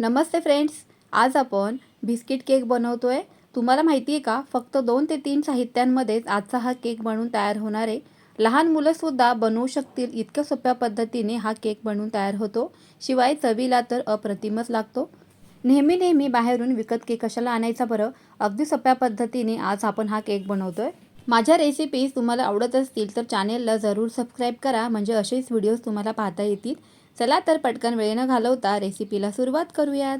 नमस्ते friends आज आपण biscuit cake बनवतो आहे तुम्हाला माहिती आहे का फक्त दोन ते तीन साहित्यांमध्येच आजचा हा केक बनवून तयार होणार आहे. लहान मुलंसुद्धा बनवू शकतील इतक्या सोप्या पद्धतीने हा केक बनवून तयार होतो. शिवाय चवीला तर अप्रतिमच लागतो. नेहमी नेहमी बाहेरून विकत केक कशाला आणायचा बरं? अगदी सोप्या पद्धतीने आज आपण हा केक बनवतो आहे माझ्या रेसिपीज तुम्हाला आवडत असतील तर चॅनेलला जरूर सबस्क्राईब करा. म्हणजे असेच व्हिडिओज तुम्हाला पाहता येतील. चला तर पटकन वेळ न घालवता रेसिपीला सुरुवात करूयात.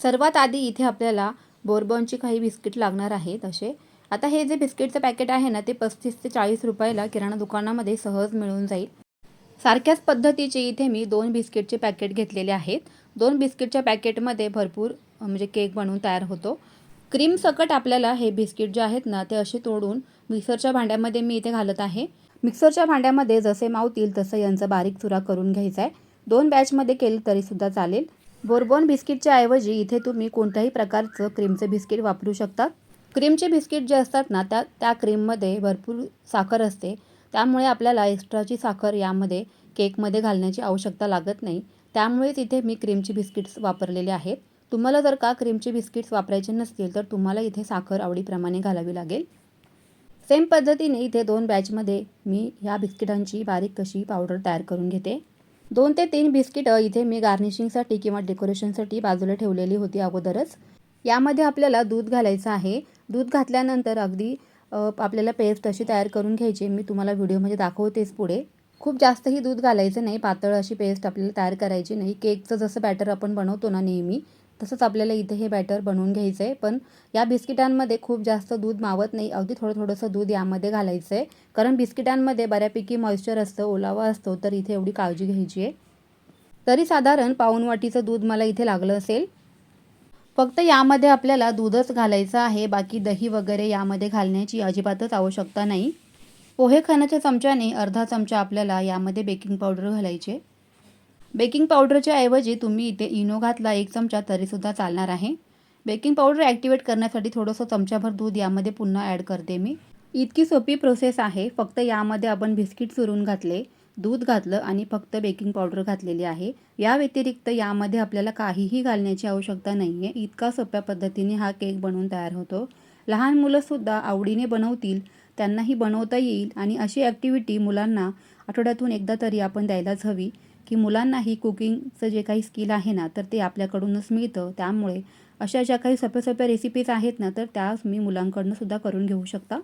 सर्वात आधी इथे आपल्याला बोरबॉनची काही बिस्किट लागणार आहेत असे. आता हे जे बिस्किटचं पॅकेट आहे ना ते पस्तीस ते चाळीस रुपयाला किराणा दुकानामध्ये सहज मिळून जाईल. सारख्याच पद्धतीचे इथे मी दोन बिस्किटचे पॅकेट घेतलेले आहेत. दोन बिस्किटच्या पॅकेटमध्ये भरपूर म्हणजे केक बनवून तयार होतो. क्रीम सकट आपल्याला हे बिस्किट जे आहेत ना ते असे तोडून मिक्सरच्या भांड्यामध्ये मी इथे घालत आहे. मिक्सरच्या भांड्यामध्ये जसे मावतील तसं यांचा बारीक चुरा करून घ्यायचा आहे. दोन बॅचमध्ये केलं तरीसुद्धा चालेल. बोरबॉन बिस्किटच्या ऐवजी इथे तुम्ही कोणत्याही प्रकारचं क्रीमचे बिस्किट वापरू शकता. क्रीमचे बिस्किट जे असतात ना त्या त्या क्रीममध्ये भरपूर साखर असते. त्यामुळे आपल्याला एक्स्ट्राची साखर यामध्ये केकमध्ये घालण्याची आवश्यकता लागत नाही. त्यामुळेच इथे मी क्रीमची बिस्किट्स वापरलेले आहेत. तुम्हाला जर का क्रीमचे बिस्किट्स वापरायचे नसतील तर तुम्हाला इथे साखर आवडीप्रमाणे घालावी लागेल. सेम पद्धतीने इथे दोन बॅचमध्ये मी ह्या बिस्किटांची बारीक कशी पावडर तयार करून घेते. दोन ते तीन बिस्किटं इथे मी गार्निशिंगसाठी किंवा डेकोरेशनसाठी बाजूला ठेवलेली होती अगोदरच. यामध्ये आपल्याला दूध घालायचं आहे. दूध घातल्यानंतर अगदी आपल्याला पेस्ट अशी तयार करून घ्यायची मी तुम्हाला व्हिडिओमध्ये दाखवतेच पुढे. खूप जास्तही दूध घालायचं नाही. पातळ अशी पेस्ट आपल्याला तयार करायची नाही. केकचं जसं बॅटर आपण बनवतो ना नेहमी तसंच आपल्याला इथे हे बॅटर बनवून घ्यायचं आहे पण या बिस्किटांमध्ये खूप जास्त दूध मावत नाही. अगदी थोडं थोडंसं दूध यामध्ये घालायचं आहे कारण बिस्किटांमध्ये बऱ्यापैकी मॉइश्चर असतं ओलावा असतो तर इथे एवढी काळजी घ्यायची आहे. तरी साधारण पाऊण वाटीचं दूध मला इथे लागलं असेल. फक्त यामध्ये आपल्याला दूधच घालायचं आहे. बाकी दही वगैरे यामध्ये घालण्याची अजिबातच आवश्यकता नाही. पोहे खाण्याच्या चमच्याने अर्धा चमचा आपल्याला यामध्ये बेकिंग पावडर घालायचे. बेकिंग पावडरच्या ऐवजी तुम्ही इथे इनो घातला एक चमचा तरीसुद्धा चालणार आहे. बेकिंग पावडर ॲक्टिवेट करण्यासाठी थोडंसं चमचाभर दूध यामध्ये पुन्हा ॲड करते मी. इतकी सोपी प्रोसेस आहे फक्त यामध्ये आपण बिस्किट चुरून घातले दूध घातलं आणि फक्त बेकिंग पावडर घातलेली आहे. या व्यतिरिक्त यामध्ये आपल्याला काहीही घालण्याची आवश्यकता नाही आहे इतका सोप्या पद्धतीने हा केक बनवून तयार होतो. लहान मुलंसुद्धा आवडीने बनवतील त्यांनाही बनवता येईल आणि अशी ॲक्टिव्हिटी मुलांना आठवड्यातून एकदा तरी आपण द्यायलाच हवी. की मुलांनाही कुकिंगचं जे काही स्किल आहे ना तर ते आपल्याकडूनच मिळतं. त्यामुळे अशा ज्या काही सोप्या सोप्या रेसिपीज आहेत ना तर त्या मी मुलांकडनं सुद्धा करून घेऊ शकता.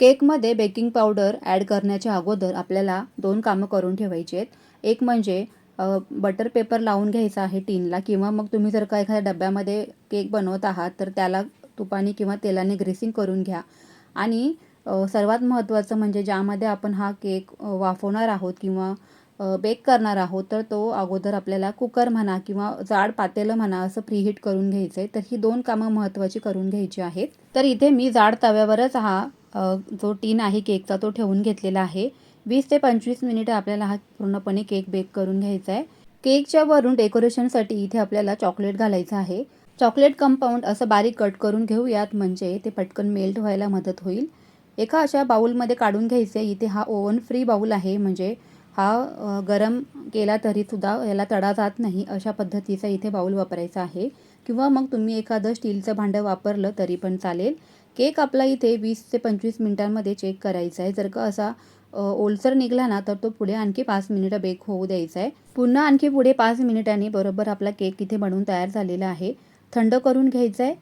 केकमध्ये बेकिंग पावडर ॲड करण्याच्या अगोदर आपल्याला दोन कामं करून ठेवायची आहेत. एक म्हणजे बटर पेपर लावून घ्यायचा आहे टीनला किंवा मग तुम्ही जर का एखाद्या डब्यामध्ये केक बनवत आहात तर त्याला तुपाने किंवा तेलाने ग्रेसिंग करून घ्या. आणि सर्वात महत्त्वाचं म्हणजे ज्यामध्ये आपण हा केक वाफवणार आहोत किंवा बेक करणार आहोत तर तो अगोदर आपल्याला कुकर म्हणा किंवा जाड पातेलं म्हणा असं प्रीहीट करून घ्यायचं आहे तर ही दोन कामं महत्त्वाची करून घ्यायची आहेत. तर इथे मी जाड तव्यावरच हा जो टीन आहे केकचा तो ठेवून घेतलेला आहे. वीस ते पंचवीस मिनिटं आपल्याला हा पूर्णपणे केक बेक करून घ्यायचा आहे केकच्या वरून डेकोरेशनसाठी इथे आपल्याला चॉकलेट घालायचं आहे. चॉकलेट कंपाऊंड असं बारीक कट करून घेऊयात म्हणजे ते पटकन मेल्ट व्हायला मदत होईल. एका अशा बाऊलमध्ये काढून घ्यायचे इथे हा ओव्हन फ्री बाऊल आहे म्हणजे हा गरम केला तरीसुद्धा याला तडा जात नाही अशा पद्धतीचा इथे बाऊल वापरायचा आहे. किंवा मग तुम्ही एखादं स्टीलचं भांडं वापरलं तरी पण चालेल. केक आपला इथे वीस ते पंचवीस मिनटांमध्ये चेक करायचा आहे. जर का असा ओलसर निघाला ना तर तो पुढे आणखी पाच मिनिटं बेक होऊ द्यायचा आहे. पुन्हा आणखी पुढे पाच मिनिटांनी बरोबर आपला केक इथे बनवून तयार झालेला आहे. थंड करून घ्यायचा आहे.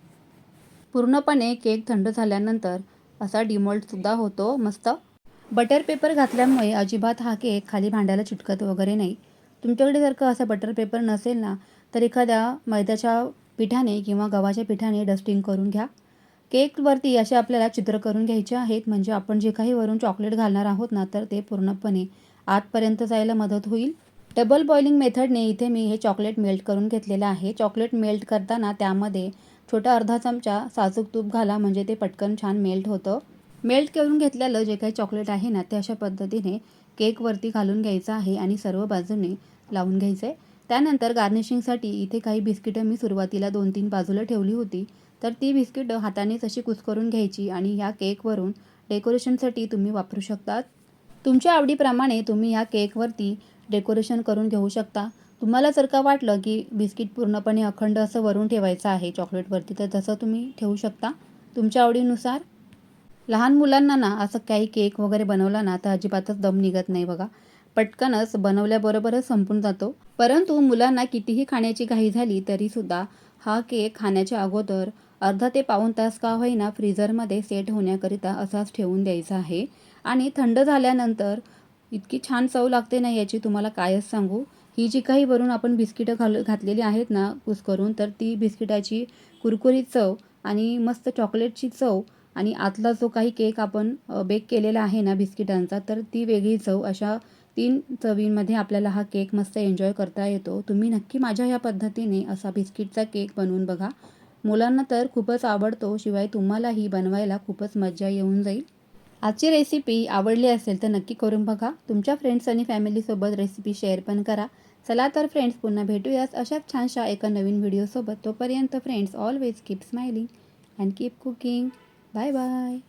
पूर्णपणे केक थंड झाल्यानंतर असा डिमोल्टसुद्धा होतो. मस्त बटर पेपर घातल्यामुळे अजिबात हा केक खाली भांड्याला चिटकत वगैरे नाही. तुमच्याकडे जर का असा बटर पेपर नसेल ना तर एखाद्या मैद्याच्या पिठाने किंवा गव्हाच्या पिठाने डस्टिंग करून घ्या. केकवरती असे आपल्याला चित्र करून घ्यायचे आहेत म्हणजे आपण जे काही वरून चॉकलेट घालणार आहोत ना तर ते पूर्णपणे आतपर्यंत जायला मदत होईल. डबल बॉइलिंग मेथडने इथे मी हे चॉकलेट मेल्ट करून घेतलेलं आहे. चॉकलेट मेल्ट करताना त्यामध्ये छोटा अर्धा चमचा साजूक तूप घाला म्हणजे ते पटकन छान मेल्ट होतं. मेल्ट करून घेतलेलं जे काही चॉकलेट आहे ना ते अशा पद्धतीने केकवरती घालून घ्यायचं आहे आणि सर्व बाजूने लावून घ्यायचं आहे त्यानंतर गार्निशिंगसाठी इथे काही बिस्किटं मी सुरुवातीला दोन तीन बाजूला ठेवली होती. तर ती बिस्किटं हातानेच अशी कुस्करून घ्यायची आणि ह्या केकवरून डेकोरेशनसाठी तुम्ही वापरू शकतात. तुमच्या आवडीप्रमाणे तुम्ही ह्या केकवरती डेकोरेशन करून घेऊ शकता. तुम्हाला जर का वाटलं की बिस्किट पूर्णपणे अखंड असं वरून ठेवायचं आहे चॉकलेटवरती तर तसं तुम्ही ठेवू शकता. तुमच्या आवडीनुसार लहान मुलांना ना असं काही केक वगैरे बनवला ना तर अजिबातच दम निघत नाही बघा. पटकनच बनवल्याबरोबरच संपून जातो. परंतु मुलांना कितीही खाण्याची घाई झाली तरीसुद्धा हा केक खाण्याच्या अगोदर अर्धा ते पाऊण तास का होईना फ्रीझरमध्ये सेट होण्याकरिता असाच ठेवून द्यायचा आहे. आणि थंड झाल्यानंतर इतकी छान चव लागते ना याची तुम्हाला कायच सांगू. ही जी काही वरून आपण बिस्किटं घाल घातलेली आहेत ना कुस करून तर ती बिस्किटाची कुरकुरीत चव आणि मस्त चॉकलेटची चव आणि आतला जो काही केक आपण बेक केलेला आहे ना बिस्किटांचा तर ती वेगळी चव अशा तीन चवींमध्ये आपल्याला हा केक मस्त एन्जॉय करता येतो. तुम्ही नक्की माझ्या ह्या पद्धतीने असा बिस्किटचा केक बनवून बघा. मुलांना तर खूपच आवडतो शिवाय तुम्हालाही बनवायला खूपच मजा येऊन जाईल. आजची रेसिपी आवडली असेल तर नक्की करून बघा. तुमच्या फ्रेंड्स आणि फॅमिलीसोबत रेसिपी शेअर पण करा. चला तर फ्रेंड्स पुन्हा भेटूयाच अशाच छानशा एका नवीन व्हिडिओसोबत तोपर्यंत friends always keep smiling and keep cooking Bye bye.